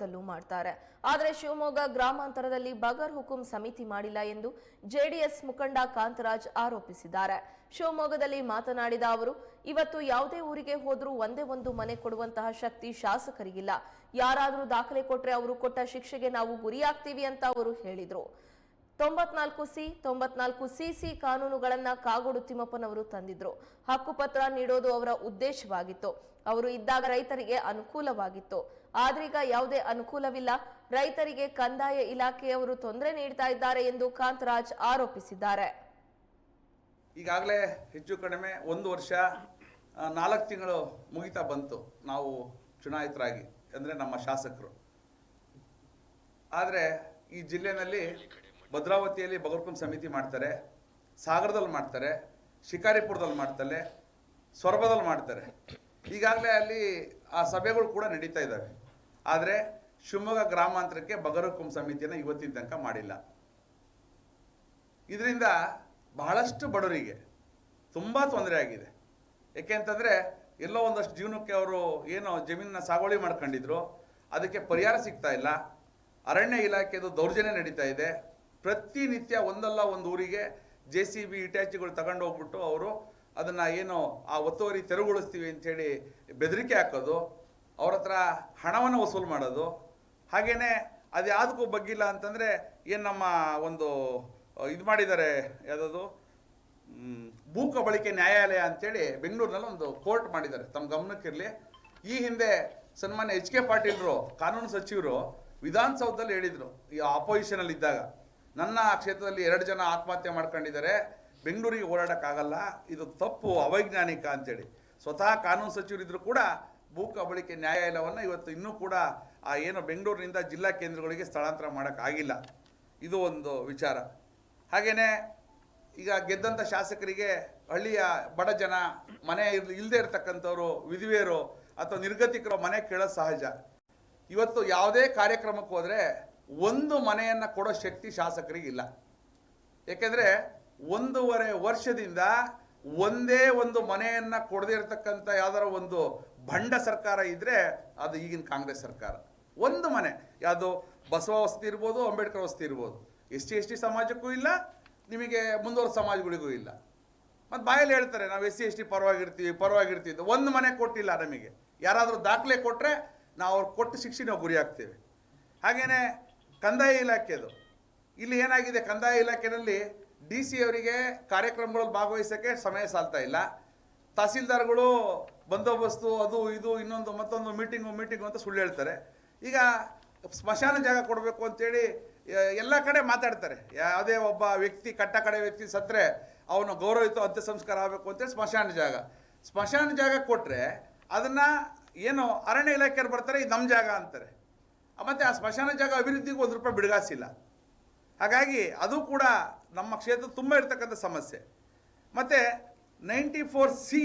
ದಲ್ಲೂ ಮಾಡ್ತಾರೆ. ಆದರೆ ಶಿವಮೊಗ್ಗ ಗ್ರಾಮಾಂತರದಲ್ಲಿ ಬಗರ್ ಹುಕುಂ ಸಮಿತಿ ಮಾಡಿಲ್ಲ ಎಂದು ಜೆಡಿಎಸ್ ಮುಖಂಡ ಕಾಂತರಾಜ್ ಆರೋಪಿಸಿದ್ದಾರೆ. ಶಿವಮೊಗ್ಗದಲ್ಲಿ ಮಾತನಾಡಿದ ಅವರು, ಇವತ್ತು ಯಾವುದೇ ಊರಿಗೆ ಹೋದರೂ ಒಂದೇ ಒಂದು ಮನೆ ಕೊಡುವಂತಹ ಶಕ್ತಿ ಶಾಸಕರಿಗಿಲ್ಲ. ಯಾರಾದರೂ ದಾಖಲೆ ಕೊಟ್ರೆ ಅವರು ಕೊಟ್ಟ ಶಿಕ್ಷೆಗೆ ನಾವು ಗುರಿಯಾಗ್ತೀವಿ ಅಂತ ಅವರು ಹೇಳಿದ್ರು. ತೊಂಬತ್ನಾಲ್ಕು ಸಿ, ತೊಂಬತ್ನಾಲ್ಕು ಸಿಸಿ ಕಾನೂನುಗಳನ್ನ ಕಾಗೋಡು ತಿಮ್ಮಪ್ಪನವರು ತಂದಿದ್ರು. ಹಕ್ಕುಪತ್ರ ನೀಡೋದು ಅವರ ಉದ್ದೇಶವಾಗಿತ್ತು. ಅವರು ಇದ್ದಾಗ ರೈತರಿಗೆ ಅನುಕೂಲವಾಗಿತ್ತು. ಆದ್ರೀಗ ಯಾವುದೇ ಅನುಕೂಲವಿಲ್ಲ. ರೈತರಿಗೆ ಕಂದಾಯ ಇಲಾಖೆಯವರು ತೊಂದರೆ ನೀಡ್ತಾ ಇದ್ದಾರೆ ಎಂದು ಕಾಂತರಾಜ್ ಆರೋಪಿಸಿದ್ದಾರೆ. ಈಗಾಗಲೇ ಹೆಚ್ಚು ಕಡಿಮೆ ಒಂದು ವರ್ಷ ನಾಲ್ಕು ತಿಂಗಳು ಮುಗಿತಾ ಬಂತು ನಾವು ಚುನಾಯಿತರಾಗಿ, ಅಂದರೆ ನಮ್ಮ ಶಾಸಕರು. ಆದರೆ ಈ ಜಿಲ್ಲೆನಲ್ಲಿ ಭದ್ರಾವತಿಯಲ್ಲಿ ಬಗರ್ಕುಂ ಸಮಿತಿ ಮಾಡ್ತಾರೆ, ಸಾಗರದಲ್ಲಿ ಮಾಡ್ತಾರೆ, ಶಿಕಾರಿಪುರದಲ್ಲಿ ಮಾಡ್ತಾರೆ ಸೊರಬದಲ್ಲಿ ಮಾಡ್ತಾರೆ. ಈಗಾಗಲೇ ಅಲ್ಲಿ ಆ ಸಭೆಗಳು ಕೂಡ ನಡೀತಾ ಇದ್ದಾವೆ. ಆದರೆ ಶಿವಮೊಗ್ಗ ಗ್ರಾಮಾಂತರಕ್ಕೆ ಬಗರ್ಕುಂ ಸಮಿತಿಯನ್ನು ಇವತ್ತಿನ ತನಕ ಮಾಡಿಲ್ಲ. ಇದರಿಂದ ಬಹಳಷ್ಟು ಬಡವರಿಗೆ ತುಂಬ ತೊಂದರೆ ಆಗಿದೆ. ಏಕೆಂತಂದರೆ ಎಲ್ಲೋ ಒಂದಷ್ಟು ಜೀವನಕ್ಕೆ ಅವರು ಏನು ಜಮೀನನ್ನ ಸಾಗುವಳಿ ಮಾಡ್ಕೊಂಡಿದ್ರು, ಅದಕ್ಕೆ ಪರಿಹಾರ ಸಿಗ್ತಾ ಇಲ್ಲ. ಅರಣ್ಯ ಇಲಾಖೆದು ದೌರ್ಜನ್ಯ ನಡೀತಾ ಇದೆ. ಪ್ರತಿನಿತ್ಯ ಒಂದಲ್ಲ ಒಂದು ಊರಿಗೆ ಜೆ ಸಿ ಬಿ ಇಟ್ಯಾಚಿಗಳು ತಗೊಂಡು ಹೋಗ್ಬಿಟ್ಟು ಅವರು ಅದನ್ನು ಏನು ಆ ಒತ್ತುವರಿ ತೆರವುಗೊಳಿಸ್ತೀವಿ ಅಂಥೇಳಿ ಬೆದರಿಕೆ ಹಾಕೋದು, ಅವ್ರ ಹತ್ರ ಹಣವನ್ನು ವಸೂಲು ಮಾಡೋದು ಹಾಗೆಯೇ ಅದು ಯಾವುದಕ್ಕೂ ಬಗ್ಗಿಲ್ಲ ಅಂತಂದರೆ ಏನು ನಮ್ಮ ಒಂದು, ಇದು ಮಾಡಿದ್ದಾರೆ ಯಾವುದದು? ಭೂ ಕಬಳಿಕೆ ನ್ಯಾಯಾಲಯ ಅಂಥೇಳಿ ಬೆಂಗಳೂರಿನಲ್ಲಿ ಒಂದು ಕೋರ್ಟ್ ಮಾಡಿದ್ದಾರೆ ತಮ್ಮ ಗಮನಕ್ಕಿರಲಿ. ಈ ಹಿಂದೆ ಸನ್ಮಾನ್ಯ ಎಚ್ ಕೆ ಪಾಟೀಲ್ರು, ಕಾನೂನು ಸಚಿವರು ವಿಧಾನಸೌಧದಲ್ಲಿ ಹೇಳಿದರು, ಈ ಆಪೋಸಿಷನಲ್ಲಿ ಇದ್ದಾಗ. ನನ್ನ ಕ್ಷೇತ್ರದಲ್ಲಿ ಎರಡು ಜನ ಆತ್ಮಹತ್ಯೆ ಮಾಡ್ಕೊಂಡಿದ್ದಾರೆ. ಬೆಂಗಳೂರಿಗೆ ಓಡಾಡೋಕ್ಕಾಗಲ್ಲ ಇದು ತಪ್ಪು, ಅವೈಜ್ಞಾನಿಕ ಅಂತೇಳಿ. ಸ್ವತಃ ಕಾನೂನು ಸಚಿವರಿದ್ರು ಕೂಡ ಭೂ ಕಬಳಿಕೆ ನ್ಯಾಯಾಲಯವನ್ನು ಇವತ್ತು ಇನ್ನೂ ಕೂಡ ಆ ಏನು ಬೆಂಗಳೂರಿನಿಂದ ಜಿಲ್ಲಾ ಕೇಂದ್ರಗಳಿಗೆ ಸ್ಥಳಾಂತರ ಮಾಡೋಕ್ಕಾಗಿಲ್ಲ. ಇದು ಒಂದು ವಿಚಾರ. ಹಾಗೆಯೇ ಈಗ ಗೆದ್ದಂಥ ಶಾಸಕರಿಗೆ ಹಳ್ಳಿಯ ಬಡ ಜನ, ಮನೆ ಇಲ್ಲದೆ ಇರತಕ್ಕಂಥವ್ರು, ವಿಧವೆಯರು ಅಥವಾ ನಿರ್ಗತಿಕರು ಮನೆ ಕೇಳೋದು ಸಹಜ. ಇವತ್ತು ಯಾವುದೇ ಕಾರ್ಯಕ್ರಮಕ್ಕೆ ಹೋದರೆ ಒಂದು ಮನೆಯನ್ನು ಕೊಡೋ ಶಕ್ತಿ ಶಾಸಕರಿಗಿಲ್ಲ. ಏಕೆಂದರೆ ಒಂದೂವರೆ ವರ್ಷದಿಂದ ಒಂದೇ ಒಂದು ಮನೆಯನ್ನ ಕೊಡದೇ ಇರತಕ್ಕಂಥ ಯಾವ್ದಾರ ಒಂದು ಭಂಡ ಸರ್ಕಾರ ಇದ್ರೆ ಅದು ಈಗಿನ ಕಾಂಗ್ರೆಸ್ ಸರ್ಕಾರ. ಒಂದು ಮನೆ, ಯಾವುದು ಬಸವ ವಸತಿ ಇರ್ಬೋದು, ಅಂಬೇಡ್ಕರ್ ವಸತಿ ಇರ್ಬೋದು. ಎಸ್ ಟಿ ಎಸ್ ಟಿ ಸಮಾಜಕ್ಕೂ ಇಲ್ಲ, ನಿಮಗೆ ಮುಂದುವರೆದ ಸಮಾಜಗಳಿಗೂ ಇಲ್ಲ. ಮತ್ತು ಬಾಯಲ್ಲಿ ಹೇಳ್ತಾರೆ, ನಾವು ಎಸ್ ಸಿ, ಎಸ್ ಟಿ ಪರವಾಗಿರ್ತೀವಿ ಪರವಾಗಿರ್ತೀವಿ. ಒಂದು ಮನೆ ಕೊಟ್ಟಿಲ್ಲ ನಮಗೆ. ಯಾರಾದರೂ ದಾಖಲೆ ಕೊಟ್ಟರೆ ನಾವು ಅವ್ರು ಕೊಟ್ಟು ಶಿಕ್ಷೆ ನಾವು ಗುರಿ ಆಗ್ತೇವೆ. ಹಾಗೆಯೇ ಕಂದಾಯ ಇಲಾಖೆದು ಇಲ್ಲಿ ಏನಾಗಿದೆ? ಕಂದಾಯ ಇಲಾಖೆಯಲ್ಲಿ ಡಿ ಸಿ ಅವರಿಗೆ ಕಾರ್ಯಕ್ರಮಗಳಲ್ಲಿ ಭಾಗವಹಿಸೋಕ್ಕೆ ಸಮಯ ಸಾಲ್ತಾ ಇಲ್ಲ. ತಹಸೀಲ್ದಾರ್ಗಳು ಬಂದೋಬಸ್ತು, ಅದು ಇದು, ಇನ್ನೊಂದು, ಮತ್ತೊಂದು ಮೀಟಿಂಗು ಮೀಟಿಂಗು ಅಂತ ಸುಳ್ಳು ಹೇಳ್ತಾರೆ. ಈಗ ಸ್ಮಶಾನ ಜಾಗ ಕೊಡಬೇಕು ಅಂತೇಳಿ ಎಲ್ಲ ಕಡೆ ಮಾತಾಡ್ತಾರೆ. ಯಾವುದೇ ಒಬ್ಬ ವ್ಯಕ್ತಿ, ಕಟ್ಟ ಕಡೆ ವ್ಯಕ್ತಿ ಸತ್ತರೆ ಅವನು ಗೌರವಿತ ಅಂತ್ಯ ಸಂಸ್ಕಾರ ಆಗಬೇಕು ಅಂತೇಳಿ ಸ್ಮಶಾನ ಜಾಗ. ಸ್ಮಶಾನ ಜಾಗ ಕೊಟ್ಟರೆ ಅದನ್ನು ಏನು ಅರಣ್ಯ ಇಲಾಖೆಯವ್ರು ಬರ್ತಾರೆ, ಇದು ನಮ್ಮ ಜಾಗ ಅಂತಾರೆ. ಮತ್ತು ಆ ಸ್ಮಶಾನ ಜಾಗ ಅಭಿವೃದ್ಧಿಗೆ ಒಂದು ರೂಪಾಯಿ ಬಿಡುಗಾಸಿಲ್ಲ. ಹಾಗಾಗಿ ಅದು ಕೂಡ ನಮ್ಮ ಕ್ಷೇತ್ರ ತುಂಬ ಇರ್ತಕ್ಕಂಥ ಸಮಸ್ಯೆ. ಮತ್ತು ನೈಂಟಿ ಫೋರ್ ಸಿ